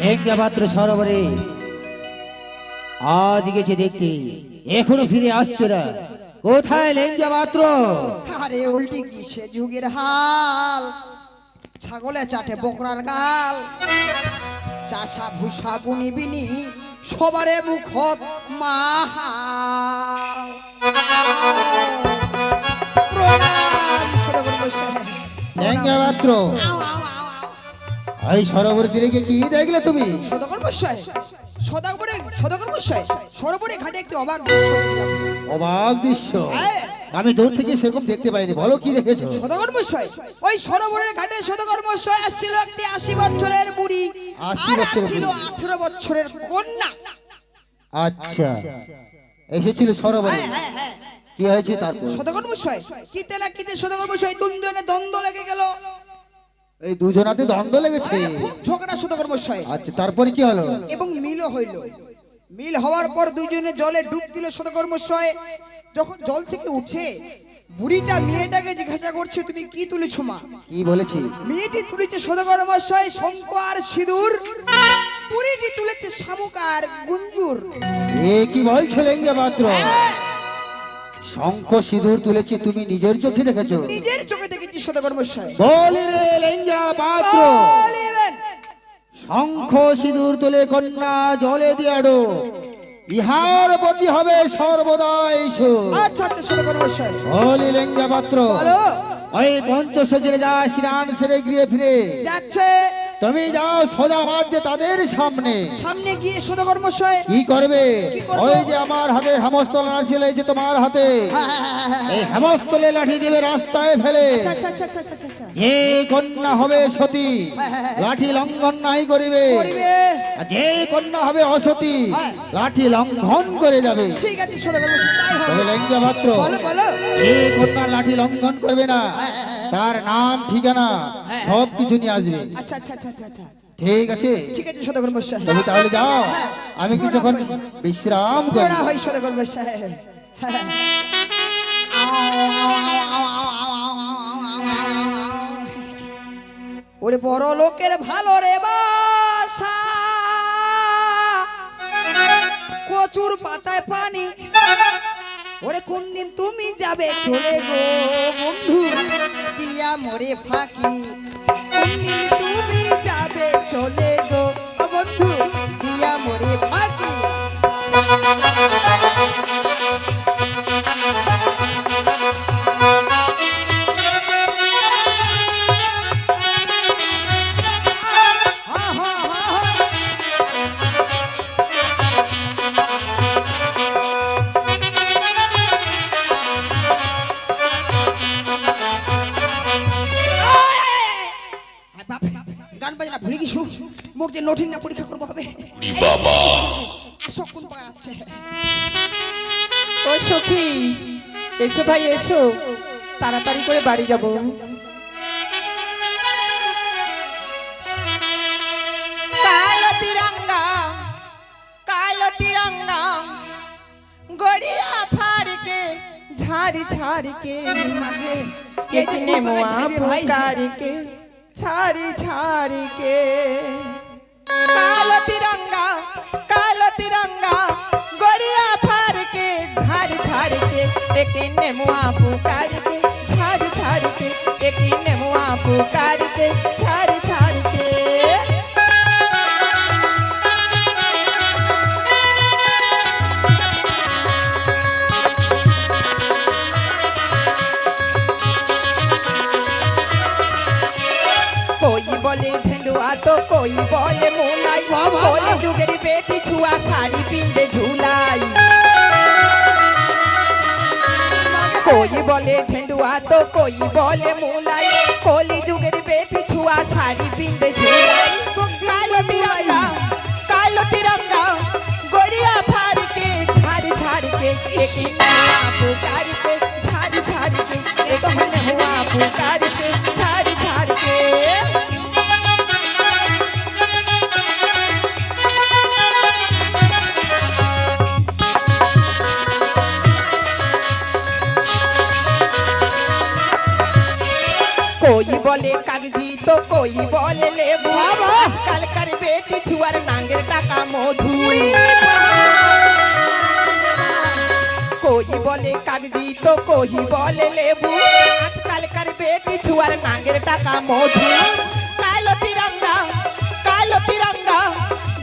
লেঙ্গা পাত্র সরোবরে আজ গেছে দেখতে। এখনও ফিরে আসছে না। কোথায় লেঙ্গা পাত্র আরে উল্টি কি সে যুগের হাল? ছাগলে চাটে বকরার গাল। চাষা ভুষা গুনি বিনি, সবারে মুখত মা আও, আও। এই সরোবর তীরে গিয়ে কি দেখলে তুমি? সদাগর মশাই সদাগরে সদাগর মশাই সরোবরে ঘাটে একটি অবাক দৃশ্য। অবাক দৃশ্য। হ্যাঁ। আমি দূর থেকে সেরকম দেখতে পাইনি। বলো কি দেখেছ? সদাগর মশাই ওই সরোবরের ঘাটে সদাগর মশাই আসছিল একটি আশি বছরের বুড়ি। 80 আর বছরের ছিল বুড়ি। আঠেরো বছরের কন্যা। আচ্ছা। এসেছিল সরোবরে। হ্যাঁ হ্যাঁ হ্যাঁ। কি হয়েছে তারপর? সদাগর মশাই কিতে না কিতে সদাগর মশাই দ্বন্দ্বে দ্বন্দ্ব লেগে গেল। এই দুজনাতে দণ্ড লেগেছে। খুব ঝগড়া সদাগর মশাই। আচ্ছা তারপরে কি হলো? এবং মিলও হইল। মিল হওয়ার পর দুজনে জলে ডুব দিল সদাগর মশাই। যখন জল থেকে উঠে বুড়িটা মেয়েটাকে জিজ্ঞাসা করছে তুমি কি তুলেছো মা? কি বলেছি? মেয়েটি তুলেছে সদাগর মশাই শঙ্ক আর সিঁদুর। বুড়িটি তুলেছে শামুক আর গুঞ্জুর। এ কি বলছো লেঙ্গা পাত্র শঙ্খ সিঁদুর তুলেছি তুমি নিজের চোখে দেখেছ। নিজের চোখে দেখেছি সদাগর মশাই পাত্র। শঙ্খ সিঁদুর তুলে কন্যা জলে দিয়াডো ইহার প্রতি হবে সর্বদাই আচ্ছা আচ্ছা সদাগর মশাই বলি লেঙ্গা পাত্র। ওই পঞ্চসখীরে যা স্নান সেরে গিয়ে ফিরে। যাচ্ছে। তুমি যাও সোজা বাড়ছে তাদের সামনে। সামনে গিয়ে সদাগর মশাই কি করবে? ওই যে আমার হাতে হেমস্তল ছিল এই যে তোমার হাতে। হ্যাঁ, হ্যাঁ, হ্যাঁ, হ্যাঁ। এই হেমস্তলে লাঠি দিবে রাস্তায় ফেলে। আচ্ছা আচ্ছা আচ্ছা যে কন্যা হবে সতী। লাঠি লঙ্ঘন নাই করিবে। করিবে। আর যে কন্যা হবে অসতী। লাঠি লঙ্ঘন করে যাবে। ঠিক আছে সদাগর মশাই তাই হবে। লেঙ্গা পাত্র বলো বলো। যে কন্যা লাঠি লঙ্ঘন করবে না। তার নাম ঠিকানা সব কিছু নিয়ে আসবে। আচ্ছা আচ্ছা আচ্ছা ঠিক আছে? ঠিক আছে সদাগর মশাই তুমি তাহলে যাও। হ্যাঁ। আমি কিছুক্ষণ বিশ্রাম করি? হয় সদাগর মশাই হ্যাঁ। ওরে বড় লোকের ভালো রে বাসা। কচুর পাতায় পানি ওরে কোন দিন তুমি যাবে চলে গো বন্ধু দিয়া মরে ফাঁকি। কোন দিন তুমি যে নঠিন না পরীক্ষা করব হবে। বাবা। আসো কোন পাচ্ছে ও সখী এসো ভাই এসো। তাড়াতাড়ি করে বাড়ি যাব। কালো তিরঙ্গা কালো তিরঙ্গা গড়িয়া ফাড়কে ঝাড়ি ঝাড়কে মাগে এই যে চেতনে কোন মোয়া পাড়ায় কালো তিরঙ্গা কালো তিরঙ্গা, গড়িয়া ফাড়কে ঝাড়ি ঝাড়কে, একে মোয়া পুকারকে, ঝাড় ছাড়কে একিনে মোয়া পুকারকে ছাড়ি বাহ। যুগের বেটি ছুয়া শাড়ি পিন্দে ঝুলাই কই বলে ভেন্ডুয়া তো, কই বলে মুলাই কলি যুগের বেটি ছুয়া শাড়ি পিন্দে ঝুলাই কালো তিরঙ্গা কালো তিরঙ্গা, গড়িয়া ফাড়কে ঝাড় ঝাড়কে একি হুয়া পুকারকে ঝাড় ঝাড়কে ঝাড় কই বলে কাগজি তো কই বলে লেবু! আজকালকার বেটি ছুয়ার নাঙ্গের টাকা মধু কই বলে কাগজি তো কই বলে লেবু? আজকালকার বেটি ছুয়ার নাঙ্গের টাকা মধু কালো তিরঙ্গা কালো তিরঙ্গা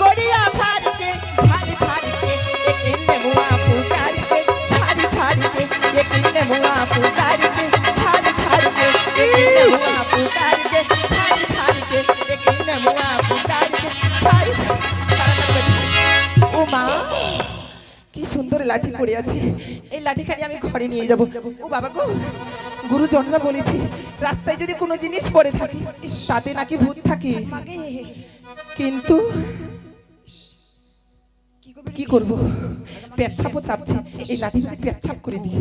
গড়িয়া ফাড়কে ঝাড়ি ঝাড়কে একিনে মুয়া পুকারকে ছাড়ি ছাড়কে একিনে মুয়া পুকারকে লাঠি পড়ে আছে। এই লাঠিখানি আমি ঘরে নিয়ে যাব। ও বাবা গো গুরুজনরা বলেছি রাস্তায় যদি কোনো জিনিস পড়ে থাকে তাতে নাকি ভূত থাকে। কিন্তু কি করবে কি করব? পেচ্ছাপও চাপছে। এই লাঠি যদি পেচ্ছাপ করে দিই।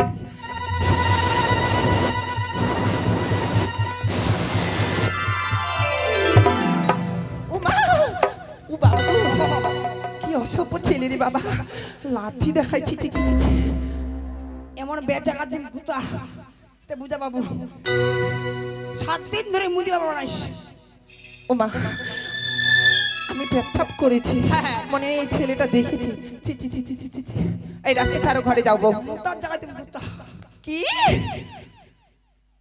অসভ্য ছেলে রে বাবা। লাঠি দেখাইছি ছি ছি ছি ছি এমন বেচা কাদিম কুতা। তে বুঝা বাবু সাত দিন ধরে মুদি বাবা বানাইস। ও মা আমি পেচ্ছাপ করেছি। হ্যাঁ। মনে হয় এই ছেলেটা দেখেছি। ছি ছি ছি ছি ছি ছি। ছি। এই রাস্তা ছাড়ো ঘরে যাও বউ। তার জায়গা তুমি কি?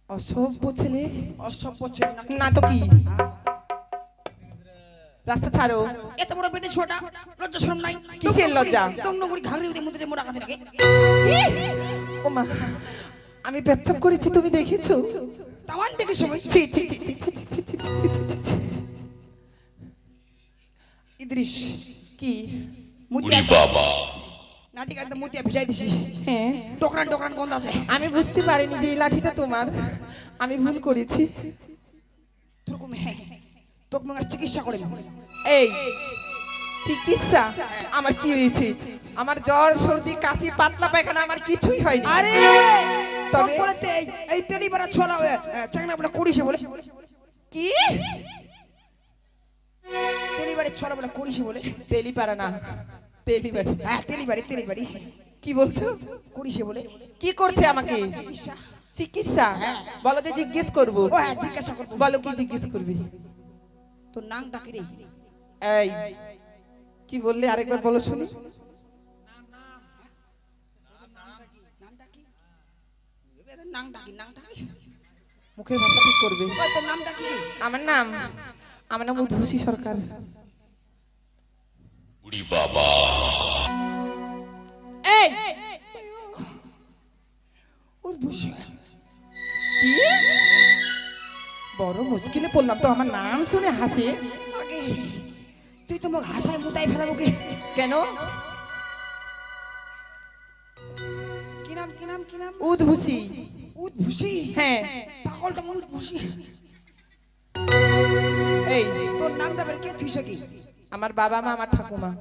অসভ্য ছেলে। অসভ্য ছেলে না তো কি? রাস্তা ছাড়ো এত বড় পেটে ছোটা লজ্জা শরম নাই কিসের লজ্জা? ডংডঙ্গুড়ি ঘাগরি উদে মুদে মোড়া কাঁদে নাকি ও মা আমি পেচ্ছাপ করেছি তুমি দেখেছ তামান দেখে সবাই ছি ছি ছি ছি ছি ছি ছি ছি ছি ছি ছি ছি। ইদ্রিস কি মুতিয়া নাটি কাঁদতে মুতিয়া ভিজাই দিছি হ্যাঁ ডোকরান ডোকরান গন্ধ আছে আমি বুঝতে পারিনি যে এই লাঠিটা তোমার আমি ভুল করেছি তোরকম হ্যাঁ তোকে মনে হয় চিকিৎসা করে এই চিকিৎসা? আমার কি হয়েছে? আমার জ্বর সর্দি কাশি পাতলা পায়খানা আমার কিছুই হয়নি। আরে! তবে- এই তেলি বাড়া ছোলা চাংনা বলে করিছে বলে। কি? তেলি বাড়ি ছোলা বলে করিছে বলে। তেলি পারা না তেলি বাড়ি। হ্যাঁ তেলি বাড়ি তেলি বাড়ি। কি বলছো? করিছে বলে। কি করছে আমাকে? চিকিৎসা। চিকিৎসা? বলো যে জিজ্ঞেস করব। হ্যাঁ জিজ্ঞাসা করব। বলো কি জিজ্ঞেস করবি? তোর নাম ডাকি রে। এই কি বললে? আরেকবার বলো শুনি। নাম ডাকি? নাম ডাকি নাম ডাকি। মুখের ভাষা ঠিক করবে। তোর নাম ডাকি আমার নাম? আমার নাম উদ্ভূষী সরকার। এই! উদ্ভূষণ কি? বড় মুশকিলে পড়লাম তো আমার নাম শুনে হাসে। তুই তো মোক হাসায় মুতাই ফেলাবো কে? কেন? কি নাম কি নাম কি নাম? উদ্ভূষী। উদ্ভূষি? হ্যাঁ। পাগলটা মনে উদ্ভূষি। এই। তোর নামটা বের কে তুই কি? আমার বাবা মা আমার ঠাকুমা।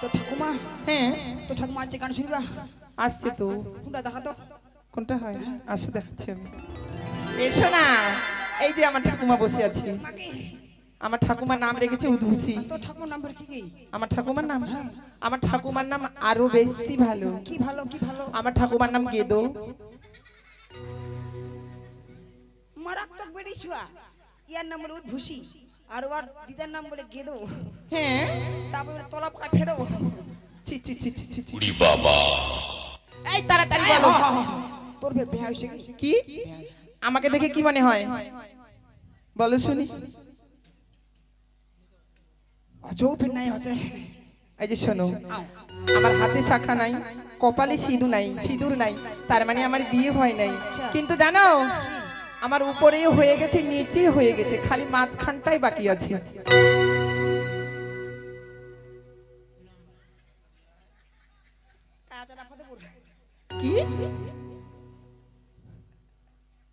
তোর ঠাকুমা? হ্যাঁ। তোর ঠাকুমা আছে গান শুনবা? আসছে তো। কোনটা দেখা তো? কোনটা হয়। আসো দেখাচ্ছি আমি। এসো না। এই যে আমার ঠাকুমা বসে আছে। আমার ঠাকুমার নাম রেখেছে উদ্ভূষী তোর ঠাকুমার নাম কি কি? আমার ঠাকুমার নাম? আমার ঠাকুমার নাম আরও বেশি ভালো। কি ভালো কি ভালো? আমার ঠাকুমার নাম গেদো। মারাত্মক বেড়ি শুয়া ইয়ার নাম বলে উদ্ভূষি আর ওর দিদার নাম বলে গেদো। হ্যাঁ। তারপরে তলা পাকা ফেরো। ছি ছি ছি ছি ছি ছি। এই তাড়াতাড়ি বলো। তোর ফের বেহা হয়েছে কি? কি? আমাকে দেখে কি মনে হয়? বলো শুনি। অজৌ নাই আছে এই যে শোনো আমার হাতে শাখা নাই কপালে সিঁদুর নাই সিঁদুর নাই তার মানে আমার বিয়ে হয় নাই। কিন্তু জানো আমার উপরেও হয়ে গেছে নিচে হয়ে গেছে খালি মাঝখানটাই বাকি আছে। কি?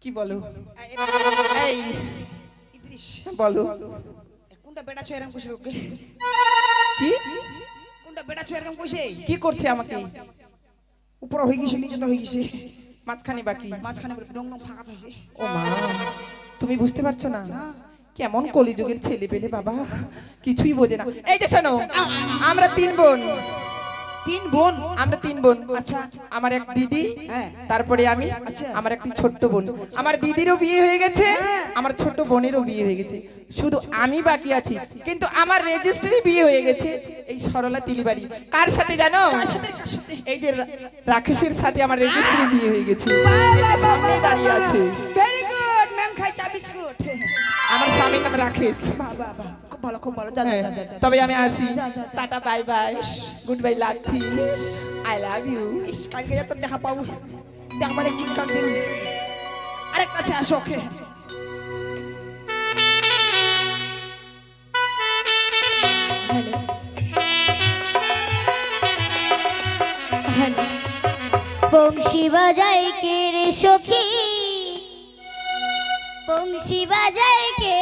কি বলো? এই ইদ্রিস বলো। কোনটা বেটা ছো এরকম কইছে তোকে? কি? কোনটা বেটা ছো এরকম কইছে? কি করছে আমাকে? উপর হয়ে গেছে নিচে তো হয়ে গেছে মাঝখানে বাকি। মাঝখানে ডং ডং ফাঁকা থাকে। ও মা তুমি বুঝতে পারছ না? কেমন কলিযুগের ছেলে পেলে বাবা? কিছুই বোঝে না। এই যে শোনো আমরা তিন বোন। তিন বোন। আমরা তিন বোন। আচ্ছা। আমার এক দিদি হ্যাঁ। তারপরে আমি আচ্ছা। আমার একটি ছোট্ট বোন। আমার দিদিরও বিয়ে হয়ে গেছে হ্যাঁ। আমার ছোট্ট বোনেরও বিয়ে হয়ে গেছে। শুধু আমি বাকি আছি কিন্তু আমার রেজিস্ট্রি বিয়ে হয়ে গেছে এই সরলা তিলিবাড়ি। কার সাথে জানো? এই যে রাকেশের সাথে আমার রেজিস্ট্রি বিয়ে হয়ে গেছে। সামনে দাঁড়িয়ে আছে। ভেরি গুড ম্যাম খাই চা বিস্কুট আমার স্বামীর নাম রাকেশ। বাহ খুব ভালো খুব ভালো। যা যা হ্যাঁ, যা, যা যা তবে আমি আসি। যা, যা, যা। Tata bye bye. Good bye লাথি আই লাভ ইউ ইস কালকে যা তোর দেখা পাবো। দেখ মানে কি কাল দিন আরেকটা আছে আসো ওকে। হ্যালো হ্যালো বংশী বাজাই কে রে সখী? বংশী বাজাই কে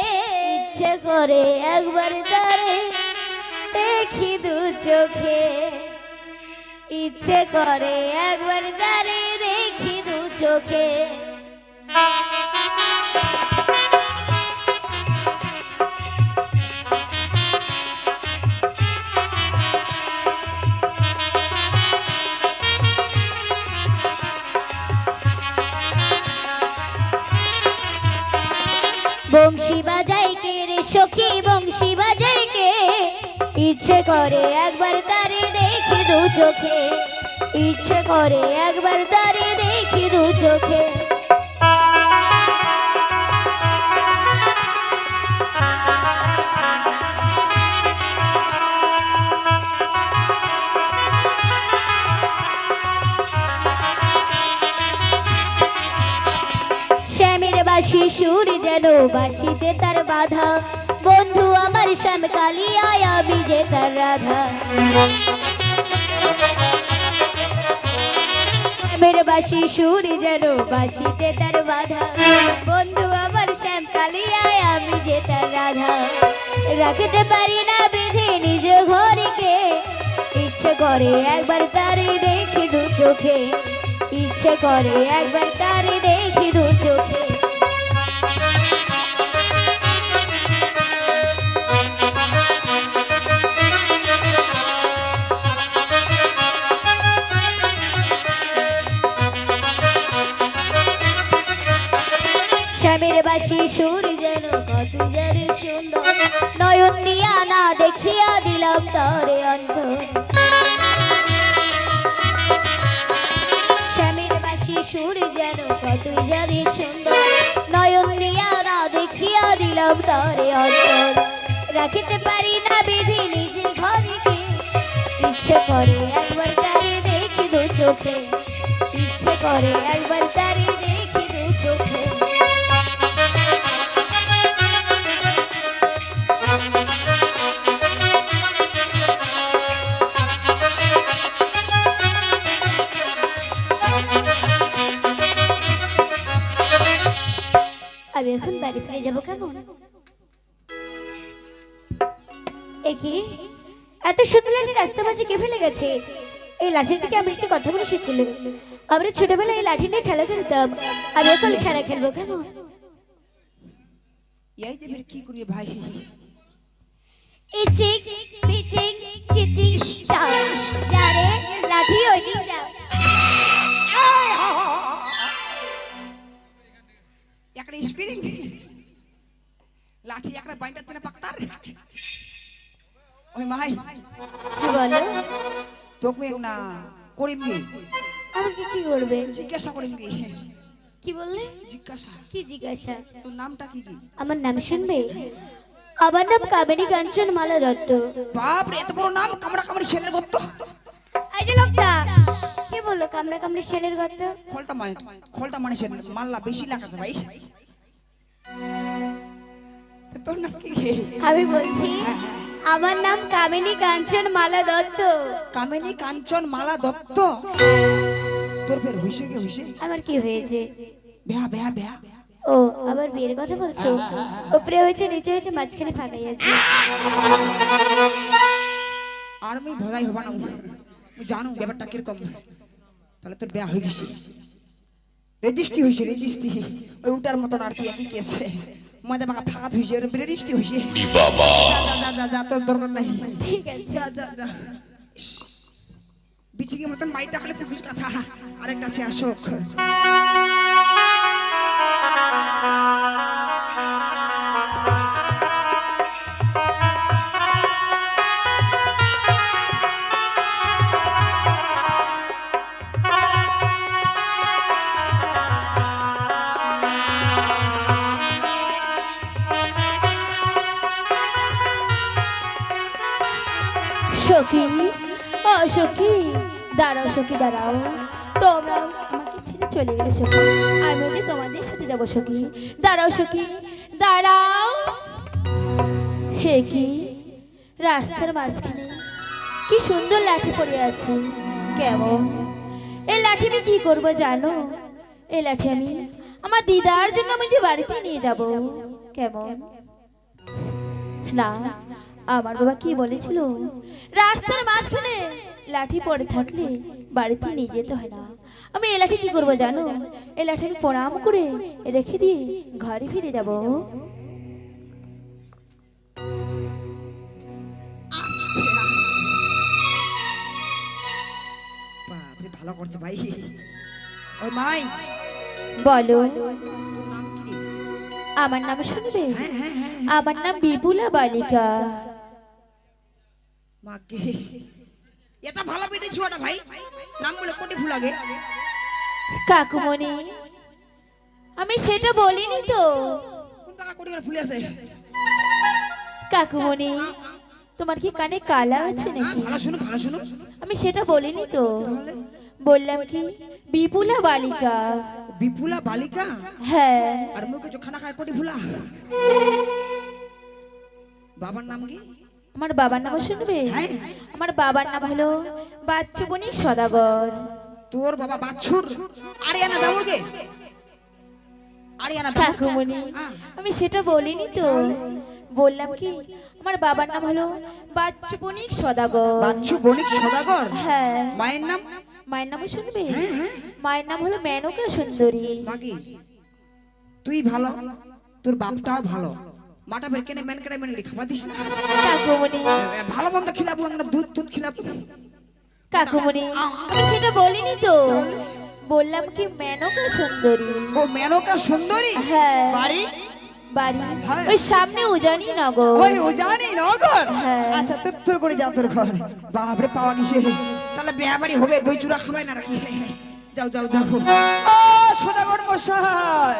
ইচ্ছে করে একবার তারে দেখি দু চোখে। ইচ্ছে করে একবার তারে দেখি দু চোখে। বংশী বাজাই ইচ্ছে করে একবার তারে দেখি দু চোখে। ইচ্ছে করে একবার তারে দেখি দু চোখে। সুর যেন বাসিতে তার বাধা। বন্ধু, আমার শ্যাম কালী, আয়া বিজে তার রাধা। শ্যামের বাসি সুর যেন বাসিতে তার বাধা। বন্ধু, আমার শ্যাম কালী, আয়া বিজে তার রাধা। রাখতে পারি না বেঁধে নিজ ঘরকে। ইচ্ছে করে একবার তারে দেখি দু চোখে। ইচ্ছে করে একবার তারে দেখি দু চোখে। তরে অন্ধ। শ্যামের বাসি সুর যেন কত যেন সুন্দর। নয়ন দিয়া না দেখিয়া দিলাম তরে অন্তর। রাখিতে পারি না বিধি নিজে ঘরকে। ইচ্ছে করে একবার দেখি দু চোখে। ইচ্ছে করে একবার বাড়ি ফিরে যাব কেমন? একি এত সুন্দর লাঠি রাস্তা মাঝে কে ফেলে গেছে? এই লাঠি থেকে আমি একটা কথা বলে এসেছিল আমরা ছোটবেলায় এই লাঠি নিয়ে খেলা খেলতাম। আমি এখন খেলা খেলব কেমন? এই যে ফির কি করি ভাই? চাও যারে লাঠি ওই দিক যাও একটা স্পিরিং লাঠি একটা বাইন্ডার তেনে পাকতার। ওই মাই কি বলো? তোকে না করিম গে আমাকে কি করবে? জিজ্ঞাসা করিম গে কি বললে? জিজ্ঞাসা। কি জিজ্ঞাসা? তোর নামটা কি কি আমার নাম শুনবে? আমার নাম কাবেরী কাঞ্চন মালা দত্ত। বাপ রে এত বড় নাম কামড়া কামড়ি ছেলের গত্ত এই যে লোকটা। বলল কামড়া কামড়ে ছেলের গর্ত খলটা মানে খলটা মানুষের মাল্লা বেশি লাগাছে ভাই। তোর নাম কি আমি বলছি আমার নাম কামিনী কাঞ্চন মালা দত্ত। কামিনী কাঞ্চন মালা দত্ত। তোর ফের হইছে গে হইছে? আমার কি হয়েছে? বেহা বেহা বেহা ও আবার বিয়ের কথা বলছো? উপরে হয়েছে নিচে হয়েছে মাঝখানে ফাঁকাই আছে। আর আমি ভদাই হবা না। আমি জানো ব্যাপারটা কীরকম? তাহলে তোর বেয়া হয়ে গেছে। রেজিস্ট্রি হয়েছে রেজিস্ট্রি ওই উটার মতন আর কি একই কেসে মজা মাখা ফাঁকাত হয়েছে রেজিস্ট্রি হয়েছে যা, যা, যা, তোর দরকার নাই। ঠিক আছে। যা যা যা। বিচিকে মতন মাইটা হলে পুকুস কথা আরেকটা আছে অশোক সখী, ও সখী, দাঁড়াও সখী, দাঁড়াও। তোমরা আমাকে ছেড়ে চলে গেলে সখী। আমি ওকে তোমাদের সাথে যাব সখী। দাঁড়াও সখী, দাঁড়াও। হে কি? রাস্তার মাঝখানে কি সুন্দর লাঠি পড়ে আছে। কেমন? এই লাঠি আমি কি করব জানো? এই লাঠি আমি আমার দিদার জন্য আমি যে বাড়িতে নিয়ে যাব। কেমন? না আমার বাবা কি বলেছিল? রাস্তার মাঝখানে লাঠি পড়ে থাকলে বাড়িতে নিয়ে যেতে হয় না। আমি এ লাঠি কি করব জানো? এ লাঠি আমি প্রণাম করে রেখে দিয়ে ঘরে ফিরে যাব। ভালো করছে ভাই। ওই মাই। বলো? আমার নাম শুনবে? হ্যাঁ হ্যাঁ হ্যাঁ। আমার নাম বিপুলা বালিকা। মাকে। এটা ভালো বেটে ছোড়া ভাই নাম বলে কোটি ফুল আগে। কাকুমণি আমি সেটা বলিনি তো। কোন টাকা কোটি করে ফুলে আছে কাকুমণি তোমার কি কানে কালা আছে হ্যাঁ নাকি? ভালো শুনো ভালো শুনো আমি সেটা বলিনি তো। বললাম কি বিপুলা বালিকা। বিপুলা বালিকা? হ্যাঁ। আর মুখে খানা খায় কোটি ফুলা বাবার নাম কি? আমার বাবার নাম শুনবে? হ্যাঁ। আমার বাবার নাম হলো বাচ্চু বণিক সদাগর। তোর বাবা বাছুর? আরিয়ানা দামুরকে আরিয়ানা কাকুমণি হ্যাঁ। আমি সেটা বলিনি তো। বললাম কি আমার বাবার নাম হলো বাচ্চু বণিক সদাগর। বাচ্চু বণিক সদাগর? হ্যাঁ। মায়ের নাম? মায়ের নাম শুনবে? হ্যাঁ, হ্যাঁ। মায়ের নাম হলো মেনকা সুন্দরী। তুই ভালো? তোর বাপটাও ভালো। মাটা বের কেনে মেন কেটে মেন খাবার দিস। না কাকুমণি ভালো মন্দ খিলাবো আমরা দুধ দুধ খিলাবো। কাকুমণি আমি সেটা বলিনি তো। বললাম কি মেনকা সুন্দরী। ও মেনকা সুন্দরী? হ্যাঁ। বাড়ি? বাড়ি। হ্যাঁ। ওই সামনে উজানি নগর। ওই ও জানি নগর? হ্যাঁ। আচ্ছা তোর তোর করে যা তোর ঘর। বাপরে পাওয়া গেছে। তাহলে বিয়া বাড়ি হবে দই চূড়া খাবাই না রাখি। যাও যাও যাও। ও সদাগর মশাই।